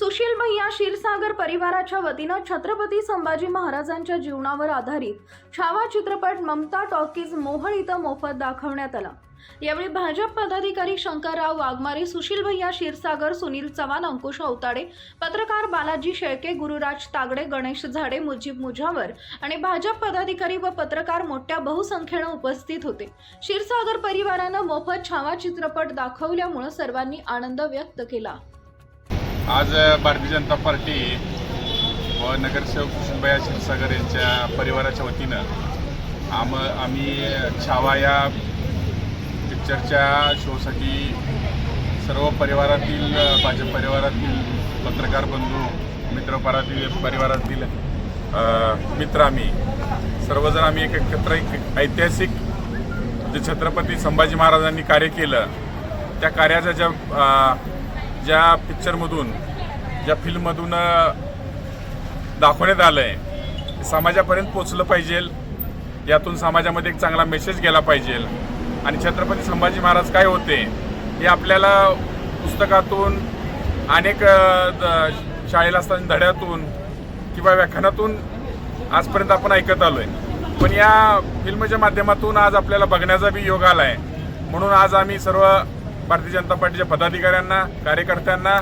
सुशील भैया क्षीरसागर परिवाराच्या वतीनं छत्रपती संभाजी महाराजांच्या जीवनावर आधारित छावा चित्रपट ममता टॉकीज मोहळ इथं मोफत दाखवण्यात आला. यावेळी भाजप पदाधिकारी शंकरराव वाघमारे सुशील भैया क्षीरसागर सुनील चव्हाण अंकुश अवताडे पत्रकार बालाजी शेळके गुरुराज तागडे गणेश झाडे मुजीब मुजावर आणि भाजप पदाधिकारी व पत्रकार मोठ्या बहुसंख्येनं उपस्थित होते. क्षीरसागर परिवारानं मोफत छावा चित्रपट दाखवल्यामुळे सर्वांनी आनंद व्यक्त केला. आज भारतीय जनता पार्टी व नगरसेवक सुशीलबाई क्षीरसागर यांच्या परिवाराच्या वतीनं आम आम्ही छावा या पिक्चरच्या शोसाठी सर्व परिवारातील भाजप परिवारातील पत्रकार बंधू मित्रपरातील परिवारातील मित्र आम्ही सर्वजण आम्ही एक एकत्र एक ऐतिहासिक जे छत्रपती संभाजी महाराजांनी कार्य केलं त्या कार्याच्या ज्या ज्या पिक्चरमधून ज्या फिल्ममधून दाखवण्यात आलं आहे समाजापर्यंत पोचलं पाहिजे. यातून समाजामध्ये एक चांगला मेसेज गेला पाहिजे. आणि छत्रपती संभाजी महाराज काय होते हे आपल्याला पुस्तकातून अनेक द- शाळेला असताना धड्यातून किंवा व्याख्यानातून आजपर्यंत आपण ऐकत आलो आहे पण या फिल्मच्या माध्यमातून आज आपल्याला बघण्याचा बी योग आला आहे म्हणून आज आम्ही सर्व भारतीय जनता पार्टीच्या पदाधिकाऱ्यांना कार्यकर्त्यांना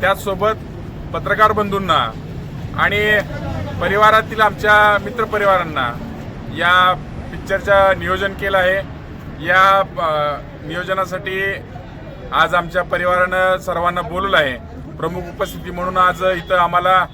त्याचसोबत पत्रकार बंधूंना आणि परिवारातील आमच्या मित्रपरिवारांना या पिक्चरचं नियोजन केलं आहे. या नियोजनासाठी आज आमच्या परिवारानं सर्वांना बोलवलं आहे. प्रमुख उपस्थिती म्हणून आज इथं आम्हाला